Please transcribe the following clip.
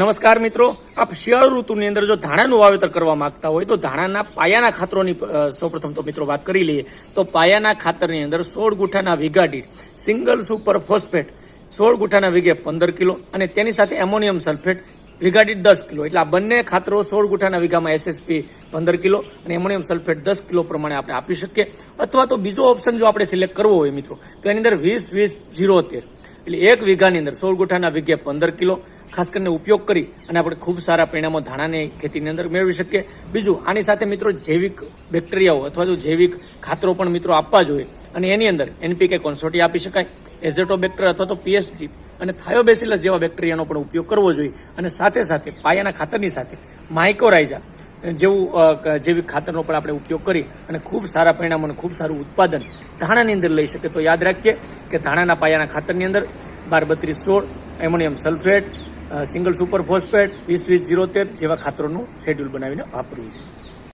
નમસ્કાર મિત્રો. આપ શિયાળુ ઋતુની અંદર જો ધાણાનું વાવેતર કરવા માંગતા હોય તો ધાણાના પાયાના ખાતરોની સૌપ્રથમ તો મિત્રો વાત કરી લઈએ. તો પાયાના ખાતરની અંદર સોળ ગુઠાના વીઘા દીઠ સિંગલ સુપર ફોસ્ફેટ સોળ ગુઠાના વીઘે પંદર કિલો અને તેની સાથે એમોનિયમ સલ્ફેટ વીઘા દીઠ દસ કિલો. એટલે આ બંને ખાતરો સોળ ગુઠાના વીઘામાં એસએસપી પંદર કિલો અને એમોનિયમ સલ્ફેટ દસ કિલો પ્રમાણે આપણે આપી શકીએ. અથવા તો બીજો ઓપ્શન જો આપણે સિલેક્ટ કરવો હોય મિત્રો, તો એની અંદર વીસ વીસ જીરો તેર એટલે એક વીઘાની અંદર સોળ ગુઠાના વીઘે પંદર કિલો ખાસ કરીને ઉપયોગ કરી અને આપણે ખૂબ સારા પરિણામો ધાણાની ખેતીની અંદર મેળવી શકીએ. બીજું, આની સાથે મિત્રો જૈવિક બેક્ટેરિયાઓ અથવા તો જૈવિક ખાતરો પણ મિત્રો આપવા જોઈએ. અને એની અંદર એનપીકે કોન્સોટી આપી શકાય, એઝેટોબેક્ટર અથવા તો પીએસજી અને થાયોબેસિલસ જેવા બેક્ટેરિયાનો પણ ઉપયોગ કરવો જોઈએ. અને સાથે સાથે પાયાના ખાતરની સાથે માઇકોરાઇઝા જેવું જૈવિક ખાતરનો પણ આપણે ઉપયોગ કરી અને ખૂબ સારા પરિણામો અને ખૂબ સારું ઉત્પાદન ધાણાની અંદર લઈ શકે તો યાદ રાખીએ કે ધાણાના પાયાના ખાતરની અંદર બાર બત્રીસ સોળ, ammonium sulphate single super phosphate વીસ વીસ જીરો તેર જેવા ખાતરોનું શેડ્યુલ બનાવીને વાપરવું જોઈએ